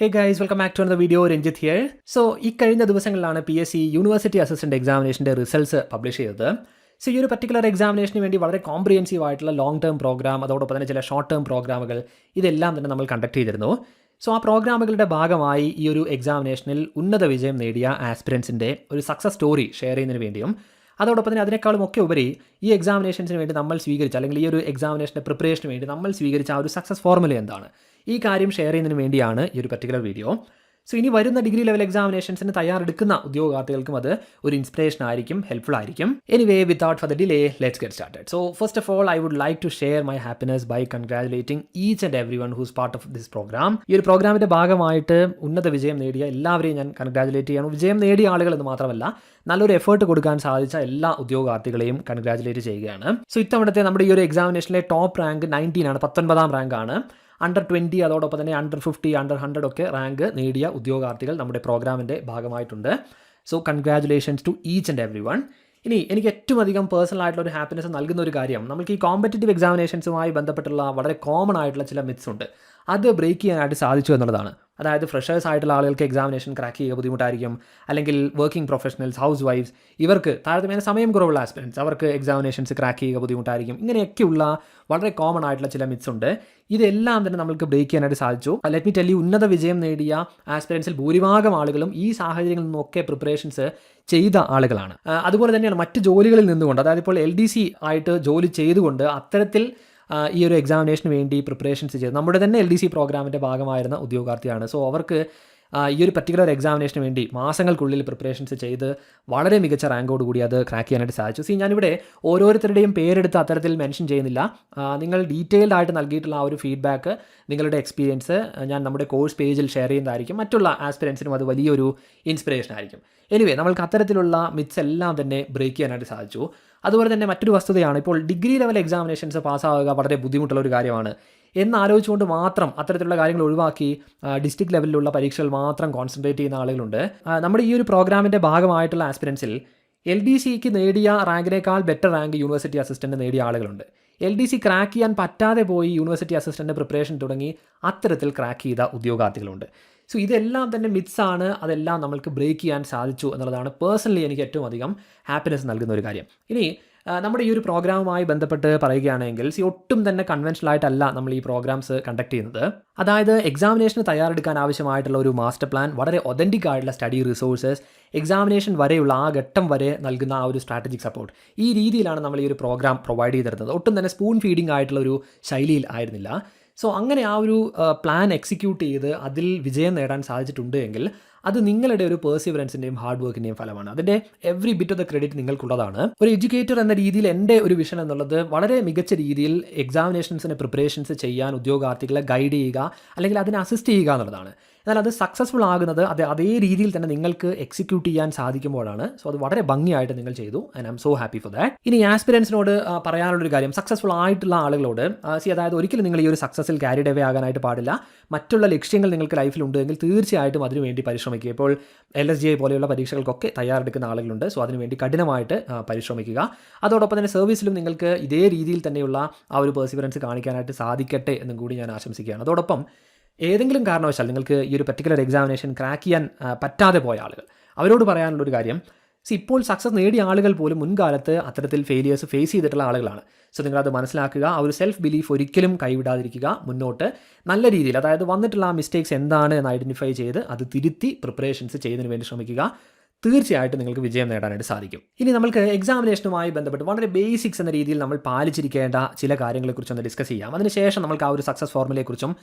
Hey guys welcome back to another video Ranjith here so ഈ കഴിഞ്ഞ ദിവസങ്ങളിലാണ് P S C university assistant എക്സാമിനേഷന്റെ results publish ചെയ്തത്. So ഈ ഒരു പർട്ടിക്കുലർ എക്സാമിനേഷന് വേണ്ടി വളരെ കോംപ്രിഹെൻസീവ് ആയിട്ടുള്ള ലോങ് ടേം പ്രോഗ്രാം അതോടൊപ്പം തന്നെ ചില ഷോർട്ട് ടേം പ്രോഗ്രാമുകൾ ഇതെല്ലാം തന്നെ നമ്മൾ കണ്ടക്ട് ചെയ്തിരുന്നു. സോ ആ പ്രോഗ്രാമുകളുടെ ഭാഗമായി ഈ ഒരു എക്സാമിനേഷനിൽ ഉന്നത വിജയം നേടിയ ആസ്പിരൻസിന്റെ ഒരു സക്സസ് സ്റ്റോറി ഷെയർ ചെയ്യുന്നതിന് വേണ്ടിയും അതോടൊപ്പം തന്നെ അതിനേക്കാളും ഒക്കെ ഉപരി ഈ എക്സാമിനേഷൻസിന് വേണ്ടി നമ്മൾ സ്വീകരിച്ച അല്ലെങ്കിൽ ഈ ഒരു എക്സാമിനേഷന്റെ പ്രിപ്പറേഷന് വേണ്ടി നമ്മൾ സ്വീകരിച്ച ആ ഒരു സക്സസ് ഫോർമുല എന്താണ്? ഈ കാര്യം ഷെയർ ചെയ്യുന്നതിന് വേണ്ടിയാണ് ഈ ഒരു പർട്ടിക്കുലർ വീഡിയോ സോ ഇനി വരുന്ന ഡിഗ്രി ലെവൽ എക്സാമിനേഷൻസിന് തയ്യാറെടുക്കുന്ന ഉദ്യോഗാർത്ഥികൾക്കും അത് ഒരു ഇൻസ്പിറേഷൻ ആയിരിക്കും ഹെൽപ്ഫുൾ ആയിരിക്കും. Anyway without further the delay let's get started so first of all I would like to share my happiness by congratulating each and every one who's part of this programme ഈ ഒരു പ്രോഗ്രാമിന്റെ ഭാഗമായിട്ട് ഉന്നത വിജയം നേടിയ എല്ലാവരെയും ഞാൻ കൺഗ്രാജുലേറ്റ് ചെയ്യണം വിജയം നേടിയ ആളുകൾ എന്ന് മാത്രമല്ല നല്ലൊരു എഫേർട്ട് കൊടുക്കാൻ സാധിച്ച എല്ലാ ഉദ്യോഗാർത്ഥികളെയും കൺഗ്രാജുലേറ്റ് ചെയ്യുകയാണ്. സോ ഇത്തവണത്തെ നമ്മുടെ ഈ ഒരു എക്സാമിനേഷനിലെ ടോപ്പ് റാങ്ക് നയന്റീൻ ആണ് പത്തൊൻപതാം റാങ്ക് ആണ്. അണ്ടർ ട്വന്റി അതോടൊപ്പം തന്നെ അണ്ടർ ഫിഫ്റ്റി അണ്ടർ ഹൺഡ്രഡ് ഒക്കെ റാങ്ക് നേടിയ ഉദ്യോഗാർത്ഥികൾ നമ്മുടെ പ്രോഗ്രാമിന്റെ ഭാഗമായിട്ടുണ്ട്. So congratulations to each and every one ഇനി എനിക്ക് ഏറ്റവും അധികം പേഴ്സണൽ ആയിട്ടുള്ള ഒരു ഹാപ്പിനെസ് നൽകുന്ന ഒരു കാര്യം നമുക്ക് ഈ കോമ്പറ്റേറ്റീവ് എക്സാമിനേഷൻസുമായി ബന്ധപ്പെട്ടുള്ള വളരെ കോമൺ ആയിട്ടുള്ള ചില മിത്സ് ഉണ്ട്. അത് ബ്രേക്ക് ചെയ്യാനായിട്ട് സാധിച്ചു എന്നുള്ളതാണ്. അതായത് ഫ്രഷേഴ്സ് ആയിട്ടുള്ള ആളുകൾക്ക് എക്സാമിനേഷൻ ക്രാക്ക് ചെയ്യുക ബുദ്ധിമുട്ടായിരിക്കും. അല്ലെങ്കിൽ വർക്കിംഗ് പ്രൊഫഷണൽസ് ഹൗസ് വൈഫ്സ് ഇവർക്ക് താരതമ്യേന സമയം കുറവുള്ള ആസ്പിരൻസ് അവർക്ക് എക്സാമിനേഷൻസ് ക്രാക്ക് ചെയ്യുക ബുദ്ധിമുട്ടായിരിക്കും. ഇങ്ങനെയൊക്കെയുള്ള വളരെ കോമൺ ആയിട്ടുള്ള ചില മിത്സ് ഉണ്ട്. ഇതെല്ലാം തന്നെ നമുക്ക് ബ്രേക്ക് ചെയ്യാനായിട്ട് സാധിച്ചു. ലെറ്റ് മി ടെല്ലി ഉന്നത വിജയം നേടിയ ആസ്പിരൻസിൽ ഭൂരിഭാഗം ആളുകളും ഈ സാഹചര്യങ്ങളിൽ നിന്നൊക്കെ പ്രിപ്പറേഷൻസ് ചെയ്ത ആളുകളാണ്. അതുപോലെ തന്നെയാണ് മറ്റ് ജോലികളിൽ നിന്നുകൊണ്ട് അതായത് ഇപ്പോൾ എൽ ഡി സി ആയിട്ട് ജോലി ചെയ്തുകൊണ്ട് അത്തരത്തിൽ ഈ ഒരു എക്സാമിനേഷന് വേണ്ടി പ്രിപ്പറേഷൻസ് ചെയ്ത് നമ്മുടെ തന്നെ എൽ ഡി സി പ്രോഗ്രാമിന്റെ ഭാഗമായിരുന്ന ഉദ്യോഗാർത്ഥിയാണ്. സോ അവർക്ക് ഈ ഒരു പർട്ടിക്കുലർ എക്സാമിനേഷന് വേണ്ടി മാസങ്ങൾക്കുള്ളിൽ പ്രിപ്പറേഷൻസ് ചെയ്ത് വളരെ മികച്ച റാങ്കോട് കൂടി അത് ക്രാക്ക് ചെയ്യാനായിട്ട് സാധിച്ചു. സി ഞാനിവിടെ ഓരോരുത്തരുടെയും പേരെടുത്ത് അത്തരത്തിൽ മെൻഷൻ ചെയ്യുന്നില്ല. നിങ്ങൾ ഡീറ്റെയിൽഡ് ആയിട്ട് നൽകിയിട്ടുള്ള ആ ഒരു ഫീഡ്ബാക്ക് നിങ്ങളുടെ എക്സ്പീരിയൻസ് ഞാൻ നമ്മുടെ കോഴ്സ് പേജിൽ ഷെയർ ചെയ്യുന്നതായിരിക്കും. മറ്റുള്ള ആസ്പിരൻസിനും അത് വലിയൊരു ഇൻസ്പിറേഷൻ ആയിരിക്കും. എനിവേ നമ്മൾക്ക് അത്തരത്തിലുള്ള മിത്സ് എല്ലാം തന്നെ ബ്രേക്ക് ചെയ്യാനായിട്ട് സാധിച്ചു. അതുപോലെ തന്നെ മറ്റൊരു വസ്തുതയാണ് ഇപ്പോൾ ഡിഗ്രി ലെവൽ എക്സാമിനേഷൻസ് പാസ്സാവുക വളരെ ബുദ്ധിമുട്ടുള്ള ഒരു കാര്യമാണ്. എന്നാലോചിച്ചുകൊണ്ട് മാത്രം അത്തരത്തിലുള്ള കാര്യങ്ങൾ ഒഴിവാക്കി ഡിസ്ട്രിക്ട് ലെവലിലുള്ള പരീക്ഷകൾ മാത്രം കോൺസെൻട്രേറ്റ് ചെയ്യുന്ന ആളുകളുണ്ട്. നമ്മുടെ ഈ ഒരു പ്രോഗ്രാമിന്റെ ഭാഗമായിട്ടുള്ള ആസ്പിരൻസിൽ എൽ ഡി സിക്ക് നേടിയ റാങ്കിനേക്കാൾ ബെറ്റർ റാങ്ക് യൂണിവേഴ്സിറ്റി അസിസ്റ്റന്റ് നേടിയ ആളുകളുണ്ട്. എൽ ഡി സി ക്രാക്ക് ചെയ്യാൻ പറ്റാതെ പോയി യൂണിവേഴ്സിറ്റി അസിസ്റ്റന്റ് പ്രിപ്പറേഷൻ തുടങ്ങി അത്തരത്തിൽ ക്രാക്ക് ചെയ്ത ഉദ്യോഗാർത്ഥികളുണ്ട്. സോ ഇതെല്ലാം തന്നെ മിത്സാണ് അതെല്ലാം നമ്മൾക്ക് ബ്രേക്ക് ചെയ്യാൻ സാധിച്ചു എന്നുള്ളതാണ് പേഴ്സണലി എനിക്ക് ഏറ്റവും അധികം ഹാപ്പിനെസ് നൽകുന്ന ഒരു കാര്യം. ഇനി നമ്മുടെ ഈ ഒരു പ്രോഗ്രാമുമായി ബന്ധപ്പെട്ട് പറയുകയാണെങ്കിൽ സി ഒട്ടും തന്നെ കൺവെൻഷണൽ ആയിട്ടല്ല നമ്മൾ ഈ പ്രോഗ്രാംസ് കണ്ടക്ട് ചെയ്യുന്നത്. അതായത് എക്സാമിനേഷന് തയ്യാറെടുക്കാൻ ആവശ്യമായിട്ടുള്ള ഒരു മാസ്റ്റർ പ്ലാൻ വളരെ ഒതന്റിക് ആയിട്ടുള്ള സ്റ്റഡി റിസോഴ്സസ് എക്സാമിനേഷൻ വരെയുള്ള ആ ഘട്ടം വരെ നൽകുന്ന ആ ഒരു സ്ട്രാറ്റജിക് സപ്പോർട്ട് ഈ രീതിയിലാണ് നമ്മൾ ഈ ഒരു പ്രോഗ്രാം പ്രൊവൈഡ് ചെയ്തിരുന്നത്. ഒട്ടും തന്നെ സ്പൂൺ ഫീഡിംഗ് ആയിട്ടുള്ള ഒരു ശൈലിയിൽ ആയിരുന്നില്ല. സോ അങ്ങനെ ആ ഒരു പ്ലാൻ എക്സിക്യൂട്ട് ചെയ്ത് അതിൽ വിജയം നേടാൻ സാധിച്ചിട്ടുണ്ട് എങ്കിൽ അത് നിങ്ങളുടെ ഒരു പേഴ്സിവറൻസിന്റെയും ഹാർഡ് വർക്കിന്റെയും ഫലമാണ്. അതിന്റെ every bit of the credit നിങ്ങൾക്കുള്ളതാണ്. ഒരു എഡ്യൂക്കേറ്റർ എന്ന രീതിയിൽ എന്റെ ഒരു വിഷൻ എന്നുള്ളത് വളരെ മികച്ച രീതിയിൽ എക്സാമിനേഷൻസിന് പ്രിപ്പറേഷൻസ് ചെയ്യാൻ ഉദ്യോഗാർത്ഥികളെ ഗൈഡ് ചെയ്യുക അല്ലെങ്കിൽ അതിനെ അസിസ്റ്റ് ചെയ്യുക എന്നുള്ളതാണ്. എന്നാൽ അത് സക്സസ്ഫുൾ ആകുന്നത് അത് അതേ രീതിയിൽ തന്നെ നിങ്ങൾക്ക് എക്സിക്യൂട്ട് ചെയ്യാൻ സാധിക്കുമ്പോഴാണ്. സോ അത് വളരെ ഭംഗിയായിട്ട് നിങ്ങൾ ചെയ്തു. And I so happy for that ഇനി ആസ്പിരൻസിനോട് പറയാനുള്ളൊരു കാര്യം. സക്സസ്ഫുൾ ആയിട്ടുള്ള ആളുകളോട് സി അതായത് ഒരിക്കലും നിങ്ങൾ ഈ ഒരു സക്സസ്സിൽ ക്യാരിഡ് അവേ ആകാനായിട്ട് പാടില്ല. മറ്റുള്ള ലക്ഷ്യങ്ങൾ നിങ്ങൾക്ക് ലൈഫിൽ ഉണ്ടെങ്കിൽ തീർച്ചയായിട്ടും അതിനുവേണ്ടി പരിശ്രമിക്കുക. ഇപ്പോൾ എൽ എസ് ജി ഐ പോലെയുള്ള പരീക്ഷകൾക്കൊക്കെ തയ്യാറെടുക്കുന്ന ആളുകളുണ്ട്. സോ അതിനുവേണ്ടി കഠിനമായിട്ട് പരിശ്രമിക്കുക. അതോടൊപ്പം തന്നെ സർവീസിലും നിങ്ങൾക്ക് ഇതേ രീതിയിൽ തന്നെയുള്ള ആ ഒരു പെർസിവറൻസ് കാണിക്കാനായിട്ട് സാധിക്കട്ടെ എന്നും കൂടി ഞാൻ ആശംസിക്കുകയാണ്. അതോടൊപ്പം ഏതെങ്കിലും കാരണവശാൽ നിങ്ങൾക്ക് ഈ ഒരു പർട്ടിക്കുലർ എക്സാമിനേഷൻ ക്രാക്ക് ചെയ്യാൻ പറ്റാതെ പോയ ആളുകൾ അവരോട് പറയാനുള്ളൊരു കാര്യം സി ഇപ്പോൾ സക്സസ് നേടിയ ആളുകൾ പോലും മുൻകാലത്ത് അത്തരത്തിൽ ഫെയിലിയേഴ്സ് ഫേസ് ചെയ്തിട്ടുള്ള ആളുകളാണ്. സോ നിങ്ങളത് മനസ്സിലാക്കുക ആ ഒരു സെൽഫ് ബിലീഫ് ഒരിക്കലും കൈവിടാതിരിക്കുക മുന്നോട്ട് നല്ല രീതിയിൽ അതായത് വന്നിട്ടുള്ള ആ മിസ്റ്റേക്സ് എന്താണ് എന്ന് ഐഡന്റിഫൈ ചെയ്ത് അത് തിരുത്തി പ്രിപ്പറേഷൻസ് ചെയ്യുന്നതിന് വേണ്ടി ശ്രമിക്കുക. തീർച്ചയായിട്ടും നിങ്ങൾക്ക് വിജയം നേടാനായിട്ട് സാധിക്കും. ഇനി നമുക്ക് എക്സാമിനേഷനുമായി ബന്ധപ്പെട്ട് വളരെ ബേസിക്സ് എന്ന രീതിയിൽ നമ്മൾ പാലിച്ചിരിക്കേണ്ട ചില കാര്യങ്ങളെക്കുറിച്ച് ഒന്ന് ഡിസ്കസ് ചെയ്യാം. അതിനുശേഷം നമുക്ക് ആ ഒരു സക്സസ് ഫോർമുലയെക്കുറിച്ചും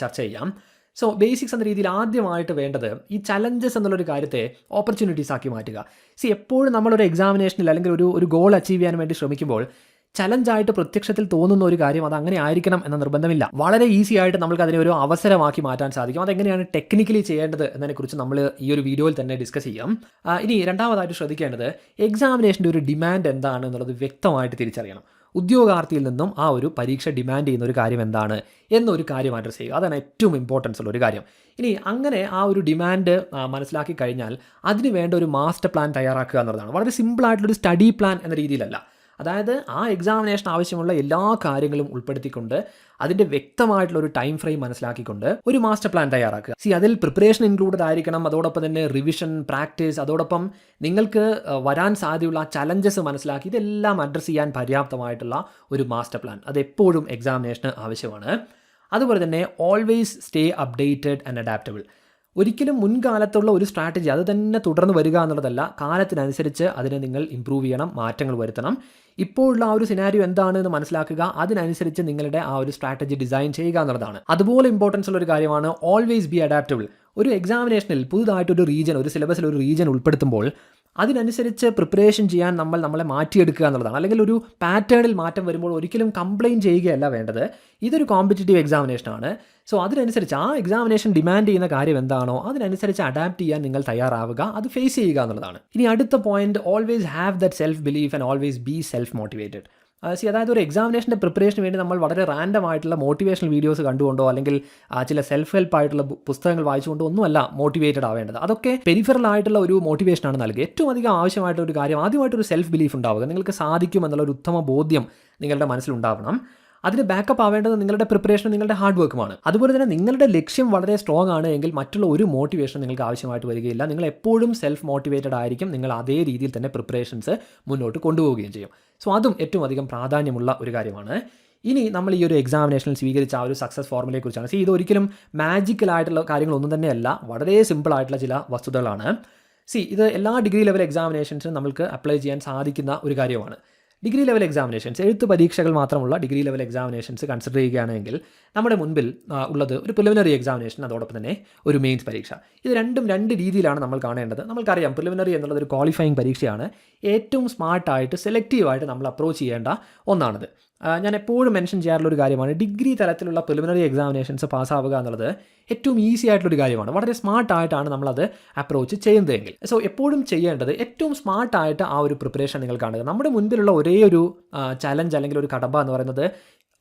ചർച്ച ചെയ്യാം. സോ ബേസിക്സ് എന്ന രീതിയിൽ ആദ്യമായിട്ട് വേണ്ടത് ഈ ചലഞ്ചസ് എന്നുള്ളൊരു കാര്യത്തെ ഓപ്പർച്യൂണിറ്റീസ് ആക്കി മാറ്റുക. സി എപ്പോഴും നമ്മളൊരു എക്സാമിനേഷനിൽ അല്ലെങ്കിൽ ഒരു ഒരു ഗോൾ അച്ചീവ് ചെയ്യാൻ വേണ്ടി ശ്രമിക്കുമ്പോൾ ചലഞ്ചായിട്ട് പ്രത്യക്ഷത്തിൽ തോന്നുന്ന ഒരു കാര്യം അത് അങ്ങനെ ആയിരിക്കണം എന്ന നിർബന്ധമില്ല. വളരെ ഈസി ആയിട്ട് നമുക്ക് അതിനെ ഒരു അവസരമാക്കി മാറ്റാൻ സാധിക്കും. അതെങ്ങനെയാണ് ടെക്നിക്കലി ചെയ്യേണ്ടത് എന്നതിനെക്കുറിച്ച് നമ്മൾ ഈ ഒരു വീഡിയോയിൽ തന്നെ ഡിസ്കസ് ചെയ്യാം. ഇനി രണ്ടാമതായിട്ട് ശ്രദ്ധിക്കേണ്ടത് എക്സാമിനേഷന്റെ ഒരു ഡിമാൻഡ് എന്താണ് എന്നുള്ളത് വ്യക്തമായിട്ട് തിരിച്ചറിയണം. ഉദ്യോഗാർത്ഥിയിൽ നിന്നും ആ ഒരു പരീക്ഷ ഡിമാൻഡ് ചെയ്യുന്ന ഒരു കാര്യം എന്താണ് എന്നൊരു കാര്യം അഡ്രസ്സ് ചെയ്യുക. അതാണ് ഏറ്റവും ഇമ്പോർട്ടൻസ് ഉള്ള ഒരു കാര്യം. ഇനി അങ്ങനെ ആ ഒരു ഡിമാൻഡ് മനസ്സിലാക്കി കഴിഞ്ഞാൽ അതിന് വേണ്ട ഒരു മാസ്റ്റർ പ്ലാൻ തയ്യാറാക്കുക എന്നുള്ളതാണ്. വളരെ സിമ്പിളായിട്ടുള്ളൊരു സ്റ്റഡി പ്ലാൻ എന്ന രീതിയിലല്ല. അതായത് ആ എക്സാമിനേഷൻ ആവശ്യമുള്ള എല്ലാ കാര്യങ്ങളും ഉൾപ്പെടുത്തിക്കൊണ്ട് അതിന്റെ വ്യക്തമായിട്ടുള്ള ഒരു ടൈം ഫ്രെയിം മനസ്സിലാക്കിക്കൊണ്ട് ഒരു മാസ്റ്റർ പ്ലാൻ തയ്യാറാക്കുക. സി അതിൽ പ്രിപ്പറേഷൻ ഇൻക്ലൂഡഡ് ആയിരിക്കണം അതോടൊപ്പം തന്നെ റിവിഷൻ പ്രാക്ടീസ് അതോടൊപ്പം നിങ്ങൾക്ക് വരാൻ സാധ്യതയുള്ള ചലഞ്ചസ് മനസ്സിലാക്കി ഇതെല്ലാം അഡ്രസ്സ് ചെയ്യാൻ പര്യാപ്തമായിട്ടുള്ള ഒരു മാസ്റ്റർ പ്ലാൻ അത് എപ്പോഴും എക്സാമിനേഷന് ആവശ്യമാണ്. അതുപോലെ തന്നെ always stay updated and adaptable ഒരിക്കലും മുൻകാലത്തുള്ള ഒരു സ്ട്രാറ്റജി അത് തന്നെ തുടർന്ന് വരിക എന്നുള്ളതല്ല. കാലത്തിനനുസരിച്ച് അതിനെ നിങ്ങൾ ഇമ്പ്രൂവ് ചെയ്യണം മാറ്റങ്ങൾ വരുത്തണം. ഇപ്പോഴുള്ള ആ ഒരു സിനാരിയോ എന്താണ് എന്ന് മനസ്സിലാക്കുക. അതിനനുസരിച്ച് നിങ്ങളുടെ ആ ഒരു സ്ട്രാറ്റജി ഡിസൈൻ ചെയ്യുക എന്നുള്ളതാണ്. അതുപോലെ ഇമ്പോർട്ടൻസ് ഉള്ള ഒരു കാര്യമാണ് ഓൾവേസ് ബി അഡാപ്റ്റബിൾ ഒരു എക്സാമിനേഷനിൽ പുതുതായിട്ടൊരു റീജൻ ഒരു സിലബസിൽ ഒരു റീജൻ ഉൾപ്പെടുത്തുമ്പോൾ അതിനനുസരിച്ച് പ്രിപ്പറേഷൻ ചെയ്യാൻ നമ്മൾ നമ്മളെ മാറ്റിയെടുക്കുക എന്നുള്ളതാണ്. അല്ലെങ്കിൽ ഒരു പാറ്റേണിൽ മാറ്റം വരുമ്പോൾ ഒരിക്കലും കംപ്ലയിന്റ് ചെയ്യുകയല്ല വേണ്ടത്. ഇതൊരു കോമ്പറ്റേറ്റീവ് എക്സാമിനേഷനാണ് സോ അതിനനുസരിച്ച് ആ എക്സാമിനേഷൻ ഡിമാൻഡ് ചെയ്യുന്ന കാര്യം എന്താണോ അതിനനുസരിച്ച് അഡാപ്റ്റ് ചെയ്യാൻ നിങ്ങൾ തയ്യാറാവുക അത് ഫേസ് ചെയ്യുക എന്നുള്ളതാണ്. ഇനി അടുത്ത point always have that self belief and always be self motivated C അതായത് ഒരു എക്സാമിനേഷന്റെ പ്രിപ്പറേഷന് വേണ്ടി നമ്മൾ വളരെ റാൻഡം ആയിട്ടുള്ള മോട്ടിവേഷണൽ വീഡിയോസ് കണ്ടുകൊണ്ടോ അല്ലെങ്കിൽ ചില സെൽഫ് ഹെൽപ്പ് ആയിട്ടുള്ള പുസ്തകങ്ങൾ വായിച്ചുകൊണ്ടോ ഒന്നുമല്ല മോട്ടിവേറ്റഡ് ആവേണ്ടത്. അതൊക്കെ പെരിഫറൽ ആയിട്ടുള്ള ഒരു മോട്ടിവേഷനാണ് നൽകുക ഏറ്റവും അധികം ആവശ്യമായിട്ടുള്ള ഒരു കാര്യം ആദ്യമായിട്ട് ഒരു സെൽഫ് ബിലീഫ് ഉണ്ടാവുക. നിങ്ങൾക്ക് സാധിക്കും എന്നുള്ള ഒരു ഉത്തമ ബോധ്യം നിങ്ങളുടെ മനസ്സിലുണ്ടാവണം അതിന് ബാക്കപ്പ് ആവേണ്ടത് നിങ്ങളുടെ പ്രിപ്പറേഷൻ നിങ്ങളുടെ ഹാർഡ് വർക്കുമാണ് അതുപോലെ തന്നെ നിങ്ങളുടെ ലക്ഷ്യം വളരെ സ്ട്രോങ് ആണ് എങ്കിൽ മറ്റുള്ള ഒരു മോട്ടിവേഷൻ നിങ്ങൾക്ക് ആവശ്യമായിട്ട് വരികയില്ല. നിങ്ങൾ എപ്പോഴും സെൽഫ് മോട്ടിവേറ്റഡ് ആയിരിക്കും. നിങ്ങൾ അതേ രീതിയിൽ തന്നെ പ്രിപ്പറേഷൻസ് മുന്നോട്ട് കൊണ്ടുപോവുകയും ചെയ്യും. സോ അതും ഏറ്റവും അധികം പ്രാധാന്യമുള്ള ഒരു കാര്യമാണ്. ഇനി നമ്മൾ ഈ ഒരു എക്സാമിനേഷനിൽ സ്വീകരിച്ച ആ ഒരു സക്സസ് ഫോർമുലയെ കുറിച്ചാണ് സി ഇത് ഒരിക്കലും മാജിക്കൽ ആയിട്ടുള്ള കാര്യങ്ങളൊന്നും തന്നെയല്ല. വളരെ സിമ്പിൾ ആയിട്ടുള്ള ചില വസ്തുതകളാണ്. സി ഇത് എല്ലാ ഡിഗ്രി ലെവൽ എക്സാമിനേഷൻസിനും നമുക്ക് അപ്ലൈ ചെയ്യാൻ സാധിക്കുന്ന ഒരു കാര്യമാണ്. ഡിഗ്രി ലെവൽ എക്സാമിനേഷൻസ് എഴുത്ത് പരീക്ഷകൾ മാത്രമുള്ള ഡിഗ്രി ലെവൽ എക്സാമിനേഷൻസ് കൺസിഡർ ചെയ്യുകയാണെങ്കിൽ നമ്മുടെ മുൻപിൽ ഉള്ളത് ഒരു പ്രിലിമിനറി എക്സാമിനേഷൻ അതോടൊപ്പം തന്നെ ഒരു മെയിൻസ് പരീക്ഷ. ഇത് രണ്ടും രണ്ട് രീതിയിലാണ് നമ്മൾ കാണേണ്ടത്. നമുക്കറിയാം പ്രിലിമിനറി എന്നുള്ളത് ഒരു ക്വാളിഫയിങ് പരീക്ഷയാണ്. ഏറ്റവും സ്മാർട്ടായിട്ട് സെലക്റ്റീവായിട്ട് നമ്മൾ അപ്രോച്ച് ചെയ്യേണ്ട ഒന്നാണിത്. ഞാൻ എപ്പോഴും മെൻഷൻ ചെയ്യാറുള്ള ഒരു കാര്യമാണ്. ഡിഗ്രി തലത്തിലുള്ള പ്രിലിമിനറി എക്സാമിനേഷൻസ് പാസ്സാവുക എന്നുള്ളത് ഏറ്റവും ഈസി ആയിട്ടുള്ളൊരു കാര്യമാണ്. വളരെ സ്മാർട്ടായിട്ടാണ് നമ്മളത് അപ്രോച്ച് ചെയ്യുന്നതെങ്കിൽ. സോ എപ്പോഴും ചെയ്യേണ്ടത് ഏറ്റവും സ്മാർട്ടായിട്ട് ആ ഒരു പ്രിപ്പറേഷൻ നിങ്ങൾ കാണുക. നമ്മുടെ മുൻപിലുള്ള ഒരേ ഒരു ചലഞ്ച് അല്ലെങ്കിൽ ഒരു കടമ്പ എന്ന് പറയുന്നത്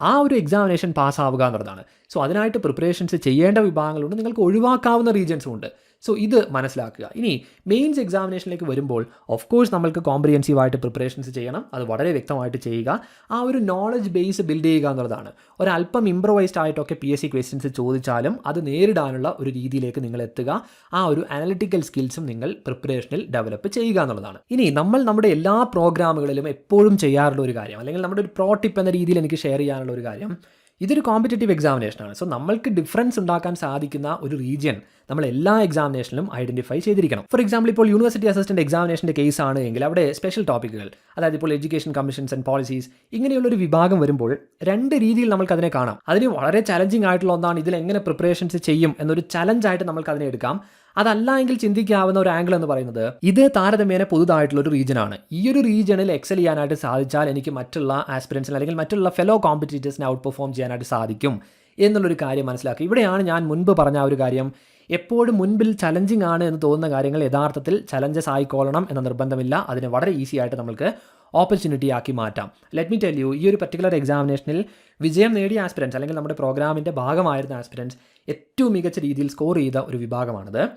ആ ഒരു എക്സാമിനേഷൻ പാസ്സാവുക എന്നുള്ളതാണ്. സോ അതിനായിട്ട് പ്രിപ്പറേഷൻസ് ചെയ്യേണ്ട വിഭാഗങ്ങളുണ്ട്. നിങ്ങൾക്ക് ഒഴിവാക്കാവുന്ന റീജൻസും ഉണ്ട്. സോ ഇത് മനസ്സിലാക്കുക. ഇനി മെയിൻസ് എക്സാമിനേഷനിലേക്ക് വരുമ്പോൾ ഓഫ് കോഴ്സ് നമ്മൾക്ക് കോംപ്രിഹെൻസീവ് ആയിട്ട് പ്രിപ്പറേഷൻസ് ചെയ്യണം. അത് വളരെ വ്യക്തമായിട്ട് ചെയ്യുക. ആ ഒരു നോളജ് ബേസ് ബിൽഡ് ചെയ്യുക എന്നുള്ളതാണ്. ഒരല്പം ഇംപ്രവൈസ്ഡ് ആയിട്ടൊക്കെ പി എസ് സി ക്വസ്റ്റ്യൻസ് ചോദിച്ചാലും അത് നേരിടാനുള്ള ഒരു രീതിയിലേക്ക് നിങ്ങൾ എത്തുക. ആ ഒരു അനലിറ്റിക്കൽ സ്കിൽസും നിങ്ങൾ പ്രിപ്പറേഷനിൽ ഡെവലപ്പ് ചെയ്യുക എന്നുള്ളതാണ്. ഇനി നമ്മൾ നമ്മുടെ എല്ലാ പ്രോഗ്രാമുകളിലും എപ്പോഴും ചെയ്യാറുള്ള ഒരു കാര്യം അല്ലെങ്കിൽ നമ്മുടെ ഒരു പ്രോ ടിപ്പ് എന്ന രീതിയിൽ എനിക്ക് ഷെയർ ചെയ്യാനുള്ള ഒരു കാര്യം ഇതൊരു കോമ്പറ്റേറ്റീവ് എക്സാമിനേഷനാണ് സോ നമ്മൾക്ക് ഡിഫറൻസ് ഉണ്ടാക്കാൻ സാധിക്കുന്ന ഒരു റീജിയൻ നമ്മൾ എല്ലാ എക്സാമിനേഷനിലും ഐഡന്റിഫൈ ചെയ്തിരിക്കണം. ഫോർ എക്സാമ്പിൾ ഇപ്പോൾ യൂണിവേഴ്സിറ്റി അസിസ്റ്റന്റ് എക്സാമിനേഷന്റെ കേസ് ആണ് എങ്കിൽ അവിടെ സ്പെഷ്യൽ ടോപ്പിക്കുകൾ അതായത് ഇപ്പോൾ എഡ്യൂക്കേഷൻ കമ്മീഷൻസ് ആൻഡ് പോളിസീസ് ഇങ്ങനെയുള്ള ഒരു വിഭാഗം വരുമ്പോൾ രണ്ട് രീതിയിൽ നമുക്ക് അതിനെ കാണാം. അതിന് വളരെ ചലഞ്ചിങ് ആയിട്ടുള്ള ഒന്നാണ് ഇതിൽ എങ്ങനെ പ്രിപ്പറേഷൻസ് ചെയ്യും എന്നൊരു ചലഞ്ചായിട്ട് നമുക്ക് അതിനെ എടുക്കാം. അതല്ല എങ്കിൽ ചിന്തിക്കാവുന്ന ഒരു ആംഗിൾ എന്ന് പറയുന്നത് ഇത് താരതമ്യേന പുതുതായിട്ടുള്ള ഒരു റീജിയനാണ് ഈ ഒരു റീജിയണിൽ എക്സൽ ചെയ്യാനായിട്ട് സാധിച്ചാൽ എനിക്ക് മറ്റുള്ള ആസ്പിറൻസിന് അല്ലെങ്കിൽ മറ്റുള്ള ഫെലോ കോമ്പറ്റീറ്റേഴ്സിനെ ഔട്ട് പെർഫോം ചെയ്യാനായിട്ട് സാധിക്കും എന്നുള്ളൊരു കാര്യം മനസ്സിലാക്കി ഇവിടെയാണ് ഞാൻ മുൻപ് പറഞ്ഞ ഒരു കാര്യം. എപ്പോഴും മുൻപിൽ ചലഞ്ചിങ് ആണ് എന്ന് തോന്നുന്ന കാര്യങ്ങൾ യഥാർത്ഥത്തിൽ ചലഞ്ചസ് ആയിക്കോളണം എന്ന നിർബന്ധമില്ല. അതിനെ വളരെ ഈസി ആയിട്ട് നമുക്ക് ഓപ്പർച്യൂണിറ്റി ആക്കി മാറ്റാം. ലെറ്റ് മീ ടെൽ യു ഈ ഒരു പർട്ടിക്കുലർ എക്സാമിനേഷനിൽ വിജയം നേടിയ ആസ്പിരൻസ് അല്ലെങ്കിൽ നമ്മുടെ പ്രോഗ്രാമിന്റെ ഭാഗമായിരുന്ന ആസ്പിരൻസ് ഏറ്റവും മികച്ച രീതിയിൽ സ്കോർ ചെയ്ത ഒരു വിഭാഗമാണിത്.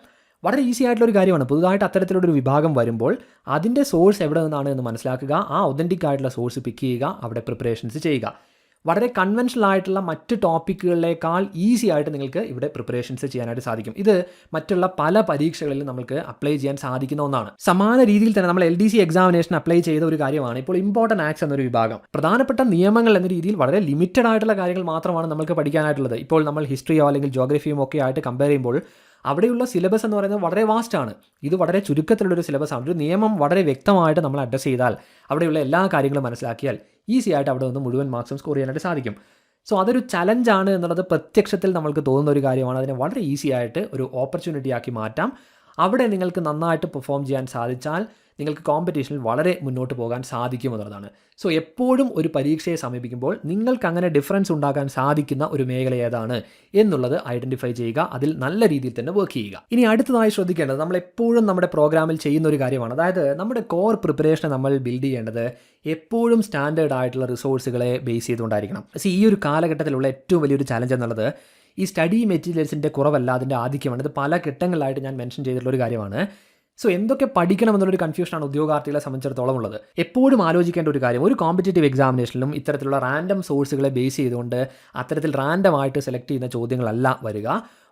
വളരെ ഈസി ആയിട്ടുള്ള ഒരു കാര്യമാണ്. പുതുതായിട്ട് അത്തരത്തിലുള്ളൊരു വിഭാഗം വരുമ്പോൾ അതിന്റെ സോഴ്സ് എവിടെ നിന്നാണ് എന്ന് മനസ്സിലാക്കുക. ആ ഒതന്റിക് ആയിട്ടുള്ള സോഴ്സ് പിക്ക് ചെയ്യുക. അവിടെ പ്രിപ്പറേഷൻസ് ചെയ്യുക. വളരെ കൺവെൻഷണൽ ആയിട്ടുള്ള മറ്റ് ടോപ്പിക്കുകളിലേക്കാൾ ഈസി ആയിട്ട് നിങ്ങൾക്ക് ഇവിടെ പ്രിപ്പറേഷൻസ് ചെയ്യാനായിട്ട് സാധിക്കും. ഇത് മറ്റുള്ള പല പരീക്ഷകളിലും നമുക്ക് അപ്ലൈ ചെയ്യാൻ സാധിക്കുന്ന ഒന്നാണ്. സമാന രീതിയിൽ തന്നെ നമ്മൾ L D C examination apply ചെയ്ത ഒരു കാര്യമാണ് ഇപ്പോൾ ഇമ്പോർട്ടന്റ് ആക്ട്സ് എന്നൊരു വിഭാഗം. പ്രധാനപ്പെട്ട നിയമങ്ങൾ എന്ന രീതിയിൽ വളരെ ലിമിറ്റഡ് ആയിട്ടുള്ള കാര്യങ്ങൾ മാത്രമാണ് നമുക്ക് പഠിക്കാനായിട്ടുള്ളത്. ഇപ്പോൾ നമ്മൾ ഹിസ്റ്ററിയോ അല്ലെങ്കിൽ ജോഗ്രഫിയും ഒക്കെ ആയിട്ട് കമ്പയർ ചെയ്യുമ്പോൾ അവിടെയുള്ള സിലബസ് എന്ന് പറയുന്നത് വളരെ വാസ്റ്റ് ആണ്. ഇത് വളരെ ചുരുക്കത്തിലുള്ളൊരു സിലബസാണ് ഒരു നിയമം വളരെ വ്യക്തമായിട്ട് നമ്മൾ അഡ്രസ്സ് ചെയ്താൽ അവിടെയുള്ള എല്ലാ കാര്യങ്ങളും മനസ്സിലാക്കിയാൽ ഈസി ആയിട്ട് അവിടെ നിന്ന് മുഴുവൻ മാർക്സും സ്കോർ ചെയ്യാനായിട്ട് സാധിക്കും. സോ അതൊരു ചലഞ്ചാണ് എന്നുള്ളത് പ്രത്യക്ഷത്തിൽ നമുക്ക് തോന്നുന്ന ഒരു കാര്യമാണ്. അതിനെ വളരെ ഈസി ആയിട്ട് ഒരു ഓപ്പർച്യൂണിറ്റി ആക്കി മാറ്റാം. അവിടെ നിങ്ങൾക്ക് നന്നായിട്ട് പെർഫോം ചെയ്യാൻ സാധിച്ചാൽ നിങ്ങൾക്ക് കോമ്പറ്റീഷനിൽ വളരെ മുന്നോട്ട് പോകാൻ സാധിക്കും എന്നുള്ളതാണ്. സോ എപ്പോഴും ഒരു പരീക്ഷയെ സമീപിക്കുമ്പോൾ നിങ്ങൾക്ക് അങ്ങനെ ഡിഫറൻസ് ഉണ്ടാക്കാൻ സാധിക്കുന്ന ഒരു മേഖല ഏതാണ് എന്നുള്ളത് ഐഡന്റിഫൈ ചെയ്യുക അതിൽ നല്ല രീതിയിൽ തന്നെ വർക്ക് ചെയ്യുക. ഇനി അടുത്തതായി ശ്രദ്ധിക്കേണ്ടത് നമ്മൾ എപ്പോഴും നമ്മുടെ പ്രോഗ്രാമിൽ ചെയ്യുന്ന ഒരു കാര്യമാണ്. അതായത് നമ്മുടെ കോർ പ്രിപ്പറേഷനെ നമ്മൾ ബിൽഡ് ചെയ്യേണ്ടത് എപ്പോഴും സ്റ്റാൻഡേർഡ് ആയിട്ടുള്ള റിസോഴ്സുകളെ ബേസ് ചെയ്തുകൊണ്ടായിരിക്കണം. സി ഈ ഒരു കാലഘട്ടത്തിലുള്ള ഏറ്റവും വലിയൊരു ചലഞ്ച് എന്നുള്ളത് ഈ സ്റ്റഡി മെറ്റീരിയൽസിന്റെ കുറവല്ല അതിന്റെ ആധിക്യമാണ്. ഇത് പല ഘട്ടങ്ങളിലായിട്ട് ഞാൻ മെൻഷൻ ചെയ്തിട്ടുള്ള ഒരു കാര്യമാണ്. സോ എന്തൊക്കെ പഠിക്കണം എന്നുള്ളൊരു കൺഫ്യൂഷനാണ് ഉദ്യോഗാർത്ഥികളെ സംബന്ധിച്ചിടത്തോളം ഉള്ളത്. എപ്പോഴും ആലോചിക്കേണ്ട ഒരു കാര്യം ഒരു കോമ്പറ്റേറ്റീവ് എക്സാമിനേഷനിലും ഇത്തരത്തിലുള്ള റാൻഡം സോഴ്സുകളെ ബേസ് ചെയ്തുകൊണ്ട് അത്തരത്തിൽ റാൻഡം ആയിട്ട് സെലക്ട് ചെയ്യുന്ന ചോദ്യങ്ങളല്ല വരിക.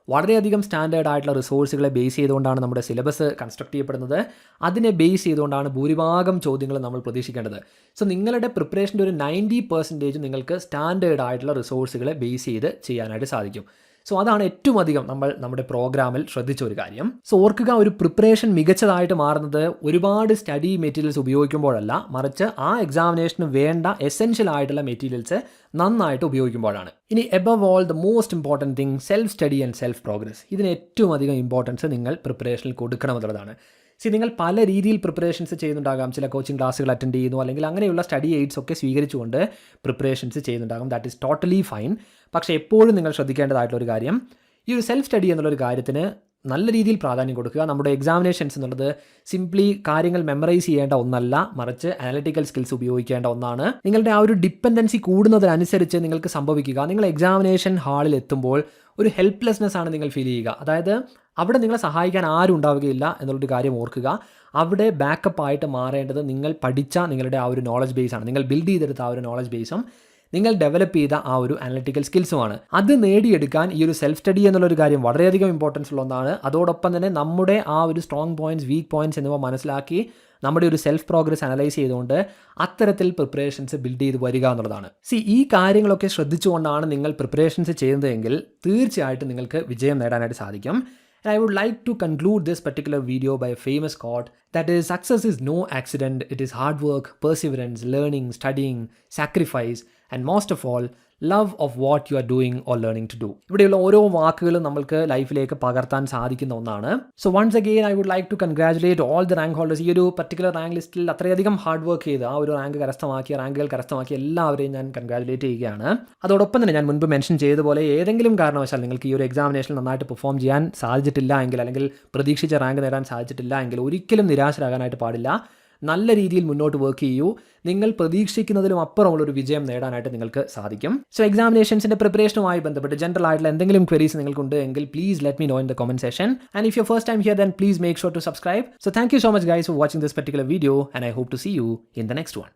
വളരെയധികം സ്റ്റാൻഡേർഡ് ആയിട്ടുള്ള റിസോഴ്സുകളെ ബേസ് ചെയ്തുകൊണ്ടാണ് നമ്മുടെ സിലബസ് കൺസ്ട്രക്ട് ചെയ്യപ്പെടുന്നത്. അതിനെ ബേസ് ചെയ്തുകൊണ്ടാണ് ഭൂരിഭാഗം ചോദ്യങ്ങൾ നമ്മൾ പ്രതീക്ഷിക്കേണ്ടത്. സോ നിങ്ങളുടെ പ്രിപ്പറേഷന്റെ ഒരു നയന്റി പെർസെന്റേജ് നിങ്ങൾക്ക് സ്റ്റാൻഡേർഡ് ആയിട്ടുള്ള റിസോഴ്സുകളെ ബേസ് ചെയ്ത് ചെയ്യാനായിട്ട് സാധിക്കും. സോ അതാണ് ഏറ്റവും അധികം നമ്മൾ നമ്മുടെ പ്രോഗ്രാമിൽ ശ്രദ്ധിച്ച ഒരു കാര്യം. സോ ഓർക്കുക ഒരു പ്രിപ്പറേഷൻ മികച്ചതായിട്ട് മാറുന്നത് ഒരുപാട് സ്റ്റഡി മെറ്റീരിയൽസ് ഉപയോഗിക്കുമ്പോഴല്ല മറിച്ച് ആ എക്സാമിനേഷന് വേണ്ട എസെൻഷ്യൽ ആയിട്ടുള്ള മെറ്റീരിയൽസ് നന്നായിട്ട് ഉപയോഗിക്കുമ്പോഴാണ്. ഇനി above all the most important thing self study and self progress ഇതിന് ഏറ്റവും അധികം ഇമ്പോർട്ടൻസ് നിങ്ങൾ പ്രിപ്പറേഷനിൽ കൊടുക്കണം കൊടുക്കണമെന്നുള്ളതാണ് സി നിങ്ങൾ പല രീതിയിൽ പ്രിപ്പറേഷൻസ് ചെയ്യുന്നുണ്ടാകാം. ചില കോച്ചിങ് ക്ലാസ്സുകൾ അറ്റൻഡ് ചെയ്യുന്നു. അല്ലെങ്കിൽ അങ്ങനെയുള്ള സ്റ്റഡി എയ്ഡ്സ് ഒക്കെ സ്വീകരിച്ചുകൊണ്ട് പ്രിപ്പറേഷൻസ് ചെയ്യുന്നുണ്ടാകും. ദാറ്റ് ഈസ് ടോട്ടലി ഫൈൻ പക്ഷേ എപ്പോഴും നിങ്ങൾ ശ്രദ്ധിക്കേണ്ടതായിട്ടുള്ള ഒരു കാര്യം ഈ ഒരു സെൽഫ് സ്റ്റഡി എന്നുള്ളൊരു കാര്യത്തിന് നല്ല രീതിയിൽ പ്രാധാന്യം കൊടുക്കുക. നമ്മുടെ എക്സാമിനേഷൻസ് എന്നുള്ളത് സിംപ്ലി കാര്യങ്ങൾ മെമ്മറൈസ് ചെയ്യേണ്ട ഒന്നല്ല മറിച്ച് അനലിറ്റിക്കൽ സ്കിൽസ് ഉപയോഗിക്കേണ്ട ഒന്നാണ്. നിങ്ങളുടെ ആ ഒരു ഡിപ്പെൻഡൻസി കൂടുന്നതിനനുസരിച്ച് നിങ്ങൾക്ക് സംഭവിക്കുക. നിങ്ങൾ എക്സാമിനേഷൻ ഹാളിൽ എത്തുമ്പോൾ ഒരു ഹെൽപ്ലെസ്നെസ് ആണ് നിങ്ങൾ ഫീൽ ചെയ്യുക. അതായത് അവിടെ നിങ്ങളെ സഹായിക്കാൻ ആരും ഉണ്ടാവുകയില്ല എന്നുള്ളൊരു കാര്യം ഓർക്കുക. അവിടെ ബാക്കപ്പ് ആയിട്ട് മാറേണ്ടത് നിങ്ങൾ പഠിച്ച നിങ്ങളുടെ ആ ഒരു നോളജ് ബേസാണ് നിങ്ങൾ ബിൽഡ് ചെയ്തെടുത്ത ആ ഒരു നോളജ് ബേസും നിങ്ങൾ ഡെവലപ്പ് ചെയ്ത ആ ഒരു അനലിറ്റിക്കൽ സ്കിൽസുമാണ് അത് നേടിയെടുക്കാൻ ഈ ഒരു സെൽഫ് സ്റ്റഡി എന്നുള്ളൊരു കാര്യം വളരെയധികം ഇമ്പോർട്ടൻസ് ഉള്ള ഒന്നാണ്. അതോടൊപ്പം തന്നെ നമ്മുടെ ആ ഒരു സ്ട്രോങ് പോയിന്റ്സ് വീക്ക് പോയിന്റ്സ് എന്നിവ മനസ്സിലാക്കി നമ്മുടെ ഒരു സെൽഫ് പ്രോഗ്രസ് അനലൈസ് ചെയ്തുകൊണ്ട് അത്തരത്തിൽ പ്രിപ്പറേഷൻസ് ബിൽഡ് ചെയ്ത് വരിക എന്നുള്ളതാണ് സി ഈ കാര്യങ്ങളൊക്കെ ശ്രദ്ധിച്ചുകൊണ്ടാണ് നിങ്ങൾ പ്രിപ്പറേഷൻസ് ചെയ്യുന്നതെങ്കിൽ തീർച്ചയായിട്ടും നിങ്ങൾക്ക് വിജയം നേടാനായിട്ട് സാധിക്കും And I would like to conclude this particular video by a famous quote that is, success is no accident, it is hard work, perseverance, learning, studying, sacrifice, and most of all love of what you are doing or learning to do ഇവിടെയുള്ള ഓരോ വാക്കുകളും നമുക്ക് ലൈഫിലേക്ക് പകർത്താൻ സാധിക്കുന്ന ഒന്നാണ്. So once again I would like to congratulate all the rank holders ഈ ഒരു പർട്ടിക്കുലർ റാങ്ക് ലിസ്റ്റിൽ അത്രയധികം ഹാർഡ് വർക്ക് ചെയ്ത് ആ ഒരു റാങ്ക് കരസ്ഥമാക്കിയ റാങ്കുകൾ കരസ്ഥമാക്കി എല്ലാവരെയും ഞാൻ കൺഗ്രാജുലേറ്റ് ചെയ്യുകയാണ്. അതോടൊപ്പം തന്നെ ഞാൻ മുൻപ് മെൻഷൻ ചെയ്തതുപോലെ ഏതെങ്കിലും കാരണവശാൽ നിങ്ങൾക്ക് ഈ ഒരു എക്സാമിനേഷനിൽ നന്നായിട്ട് പെർഫോം ചെയ്യാൻ സാധിച്ചിട്ടില്ല എങ്കിൽ അല്ലെങ്കിൽ പ്രതീക്ഷിച്ച റാങ്ക് നേടാൻ സാധിച്ചിട്ടില്ല എങ്കിൽ ഒരിക്കലും നിരാശരാകാനായിട്ട് പാടില്ല. നല്ല രീതിയിൽ മുന്നോട്ട് വർക്ക് ചെയ്യൂ. നിങ്ങൾ പ്രതീക്ഷിക്കുന്നതിലും അപ്പുറമുള്ളൊരു വിജയം നേടാനായിട്ട് നിങ്ങൾക്ക് സാധിക്കും. സോ എക്സാമിനേഷൻസിന്റെ പ്രിപ്പറേഷനുമായി ബന്ധപ്പെട്ട് ജനറൽ ആയിട്ടുള്ള എന്തെങ്കിലും ക്വരീസ് നിങ്ങൾക്കുണ്ട് എങ്കിൽ please let me know in the comment session and if you first time here then please make sure to subscribe so thank you so much guys for watching this particular video and I hope to see you in the next one